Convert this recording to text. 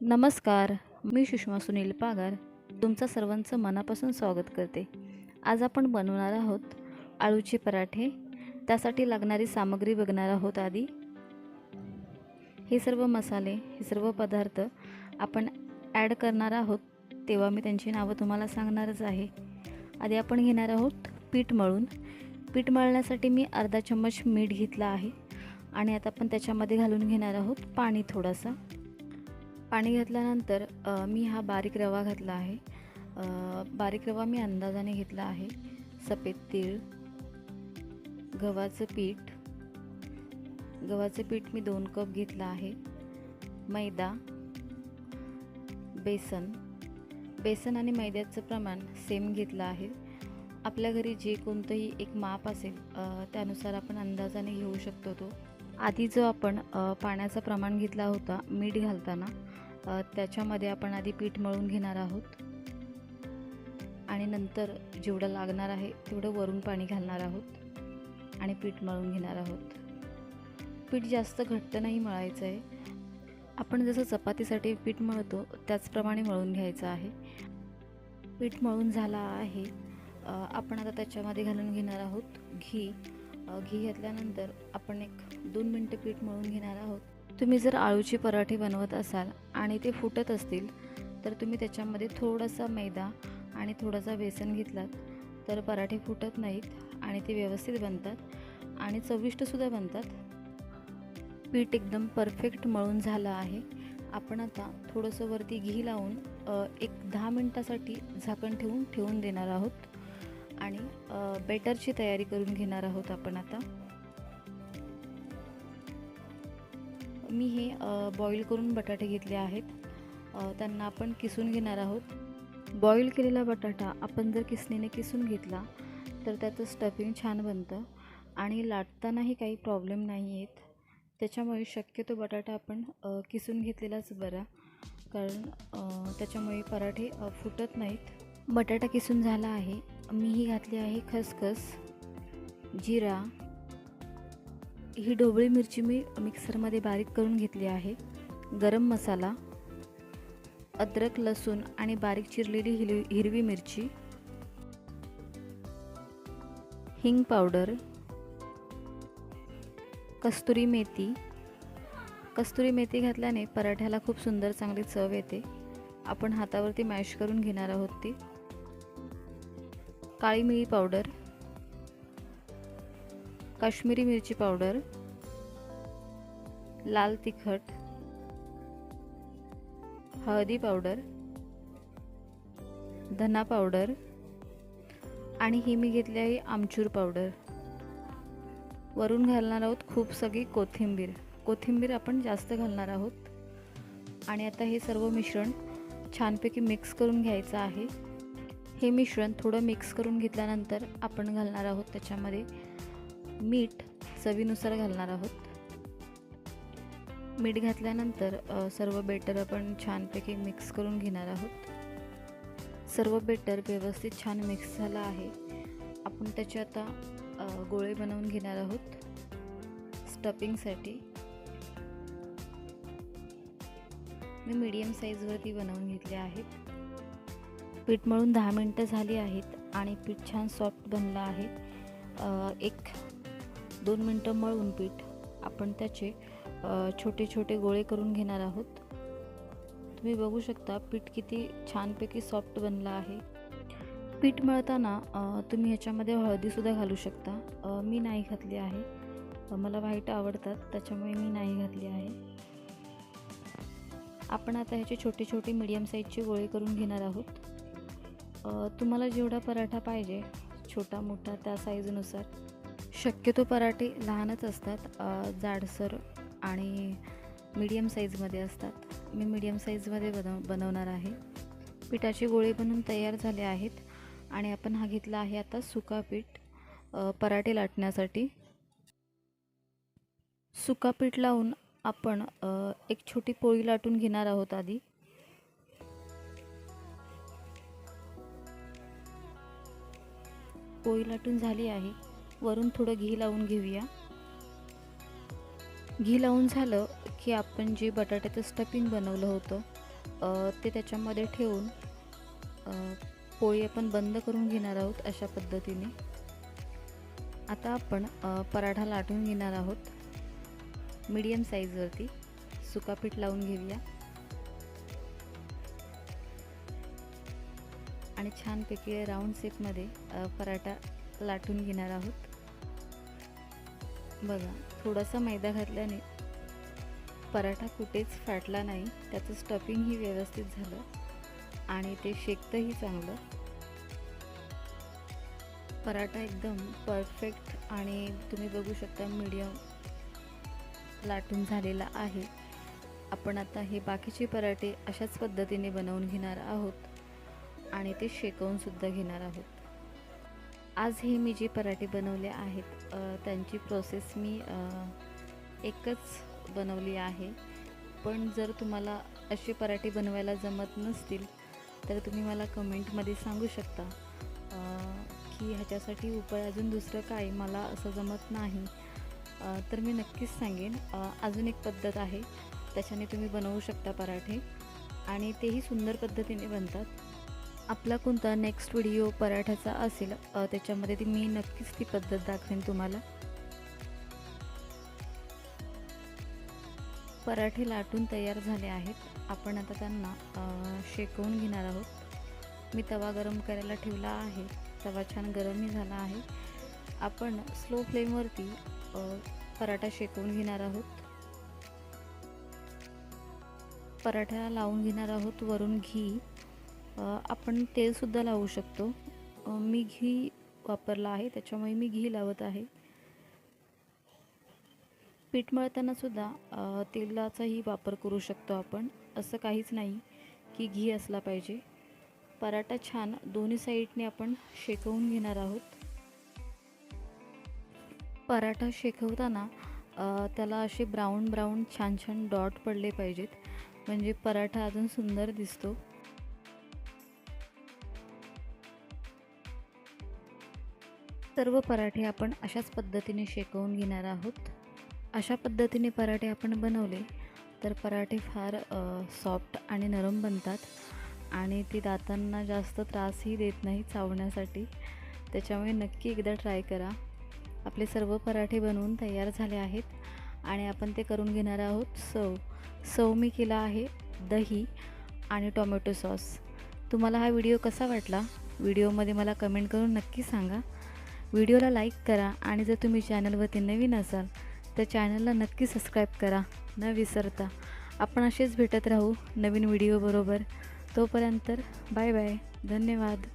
नमस्कार मी सुषमा सुनील पागार तुमचं सर्वांचं मनापासून स्वागत करते. आज आपण बनवणार आहोत आळूचे पराठे. त्यासाठी लागणारी सामग्री बघणार आहोत आधी. हे सर्व मसाले हे सर्व पदार्थ आपण ॲड करणार आहोत तेव्हा मी त्यांची नावं तुम्हाला सांगणारच आहे. आधी आपण घेणार आहोत पीठ मळून. पीठ मळण्यासाठी मी अर्धा चम्मच मीठ घेतला आहे आणि आता आपण त्याच्यामध्ये घालून घेणार आहोत पाणी थोडासा. पाणी घातल्यानंतर मी हा बारीक रवा घातला आहे. बारीक रवा मी अंदाजाने घेतला आहे. सफेद तीळ गव्हाचं पीठ गव्हाचं पीठ मी दोन कप घेतलं आहे. मैदा बेसन बेसन आणि मैद्याचं प्रमाण सेम घेतलं आहे. आपल्या घरी जे कोणतंही एक माप असेल त्यानुसार आपण अंदाजाने घेऊ शकतो तो. आधी जो आपण पाण्याचं प्रमाण घेतला होता मीठ घालताना त्याच्यामध्ये आपण आधी पीठ मळून घेणार आहोत. आणि नंतर जेवढं लागणार आहे तेवढं वरून पाणी घालणार आहोत. आणि पीठ मळून घेणार आहोत. पीठ जास्त घट्ट नाही मळायचं आहे. आपण जसं चपातीसाठी पीठ मळतो त्याचप्रमाणे मळून घ्यायचं आहे. पीठ मळून झाला आहे. आपण आता त्याच्यामध्ये घालून घेणार आहोत घी. घी घातल्यानंतर आपण एक दोन मिनटं पीठ मळून घेणार आहोत. तुम्ही जर आळूचे पराठे बनवत असाल आणि ते फुटत असतील तर तुम्ही त्याच्यामध्ये थोडासा मैदा आणि थोडासा बेसन घेतलात तर पराठे फुटत नाहीत आणि ते व्यवस्थित बनतात आणि चविष्टसुद्धा बनतात. पीठ एकदम परफेक्ट मळून झालं आहे. आपण आता थोडंसं वरती घी लावून एक दहा मिनटासाठी झाकण ठेवून ठेवून देणार आहोत आणि बेटरची तयारी करून घेणार आहोत आपण आता. मी हे बॉईल करून बटाटे घेतले आहेत. त्यांना आपण किसून घेणार आहोत. बॉईल केलेला बटाटा आपण जर किसणीने किसून घेतला तर त्याचं स्टफिंग छान बनतं आणि लाटतानाही काही प्रॉब्लेम नाही आहेत त्याच्यामुळे शक्यतो बटाटा आपण किसून घेतलेलाच बरा. कारण त्याच्यामुळे पराठे फुटत नाहीत. बटाटा किसून झाला आहे. मीही घातली आहे खसखस जिरा ही ढोबळी मिरची मी मिक्सरमध्ये बारीक करून घेतली आहे. गरम मसाला अद्रक लसूण आणि बारीक चिरलेली हिरवी हिरवी मिरची हिंग पावडर कस्तुरी मेथी. कस्तुरी मेथी घातल्याने पराठ्याला खूप सुंदर चांगली चव येते. आपण हातावरती मॅश करून घेणार आहोत ती. काळी मिरी पावडर काश्मीरी मिरची पावडर लाल तिखट हळदी पावडर धना पावडर आणि ही मी घेतली आहे आमचूर पावडर. वरून घालणार आहोत खूप सगळी कोथिंबीर. कोथिंबीर आपण जास्त घालणार आहोत. आणि आता हे सर्व मिश्रण छानपैकी मिक्स करून घ्यायचं आहे. हे मिश्रण थोडं मिक्स करून घेतल्यानंतर आपण घालणार आहोत त्याच्यामध्ये मीठ चवीनुसार घालणार आहोत. मीठ घातल्यानंतर सर्व बेटर आपण छानपैकी मिक्स करून घेणार आहोत. सर्व बेटर व्यवस्थित छान मिक्स झालं आहे. आपण त्याचे आता गोळे बनवून घेणार आहोत. स्टफिंगसाठी मी मीडियम साईजवरती बनवून घेतले आहेत. पीठ मळून दहा मिनटं झाली आहेत आणि पीठ छान सॉफ्ट बनलं आहे. एक दोन मिनटं मळून पीठ आपण त्याचे छोटे छोटे गोळे करून घेणार आहोत. तुम्ही बघू शकता पीठ किती छानपैकी सॉफ्ट बनलं आहे. पीठ मळताना तुम्ही ह्याच्यामध्ये हळदीसुद्धा घालू शकता. मी नाही घातली आहे. मला व्हाईट आवडतात त्याच्यामुळे मी नाही घातली आहे. आपण आता ह्याचे छोटे छोटे मीडियम साईजचे गोळे करून घेणार आहोत. तुम्हाला जेवढा पराठा पाहिजे छोटा मोठा त्या साईजनुसार शक्यतो पराठे लहानच असतात जाडसर आणि मीडियम साईजमध्ये असतात. मी मीडियम साईजमध्ये बनव बनवणार आहे. पिठाचे गोळे बनवून तयार झाले आहेत आणि आपण हा घेतला आहे आता सुका पीठ पराठे लाटण्यासाठी. सुका पीठ लावून आपण एक छोटी पोळी लाटून घेणार आहोत आधी. पोळी लाटून झाली आहे. वरून थोडं घी लावून घेऊया. घी लावून झालं की आपण जे बटाट्याचं स्टफिंग बनवलं होतं ते त्याच्यामध्ये ठेवून पोळी आपण बंद करून घेणार आहोत अशा पद्धतीने. आता आपण पराठा लाटून घेणार आहोत. मीडियम साईजवरती सुकापीठ लावून घेऊया. आणि छानपैकी राऊंड शेपमध्ये पराठा लाटून घेणार आहोत. बघा थोडासा मैदा घातल्याने पराठा कुठेच फाटला नाही. त्याचं स्टफिंगही व्यवस्थित झालं आणि ते शेकतंही चांगलं. पराठा एकदम परफेक्ट आणि तुम्ही बघू शकता मीडियम लाटून झालेला आहे. आपण आता हे बाकीचे पराठे अशाच पद्धतीने बनवून घेणार आहोत आणि ते शेकवूनसुद्धा घेणार आहोत. आज हे मी जे पराठे बनवले आहेत त्यांची प्रोसेस मी एकच बनवली आहे. पण जर तुम्हाला असे पराठे बनवायला जमत नसतील तर तुम्ही मला कमेंटमध्ये सांगू शकता की ह्याच्यासाठी उपाय अजून दुसरं काय मला असं जमत नाही. तर मी नक्कीच सांगेन. अजून एक पद्धत आहे त्याच्याने तुम्ही बनवू शकता पराठे. आणि तेही सुंदर पद्धतीने बनतात. आपला कोणता नेक्स्ट व्हिडिओ पराठ्याचा असेल त्याच्यामध्ये ती मी नक्कीच ती पद्धत दाखवेन तुम्हाला. पराठे लाटून तयार झाले आहेत. आपण आता त्यांना शेकवून घेणार आहोत. मी तवा गरम करायला ठेवला आहे. तवा छान गरमही झाला आहे. आपण स्लो फ्लेमवरती पराठा शेकवून घेणार आहोत. पराठ्याला लावून घेणार आहोत. वरून घी. आपण तेलसुद्धा लावू शकतो. मी घी वापरला आहे त्याच्यामुळे मी घी लावत आहे. पीठ मळतानासुद्धा तेलाचाही वापर करू शकतो आपण. असं काहीच नाही की घी असला पाहिजे. पराठा छान दोन्ही साईडने आपण शेकवून घेणार आहोत. पराठा शेकवताना त्याला असे ब्राऊन ब्राऊन छान छान डॉट पडले पाहिजेत. म्हणजे पराठा अजून सुंदर दिसतो. सर्व पराठे आपण अशाच पद्धतीने शेकवून घेणार आहोत. अशा पद्धतीने पराठे आपण बनवले तर पराठे फार सॉफ्ट आणि नरम बनतात आणि ती दातांना जास्त त्रासही देत नाही चावण्यासाठी. त्याच्यामुळे नक्की एकदा ट्राय करा. आपले सर्व पराठे बनवून तयार झाले आहेत आणि आपण ते करून घेणार आहोत. सव सव मी केला आहे दही आणि टोमॅटो सॉस. तुम्हाला हा व्हिडिओ कसा वाटला? व्हिडिओमध्ये मला कमेंट करून नक्की सांगा. व्हिडिओला लाईक करा आणि जर तुम्ही चॅनलवरती नवीन असाल तर चॅनलला नक्की सबस्क्राईब करा. न विसरता. आपण असेच भेटत राहू नवीन व्हिडिओबरोबर तोपर्यंत बाय बाय. धन्यवाद.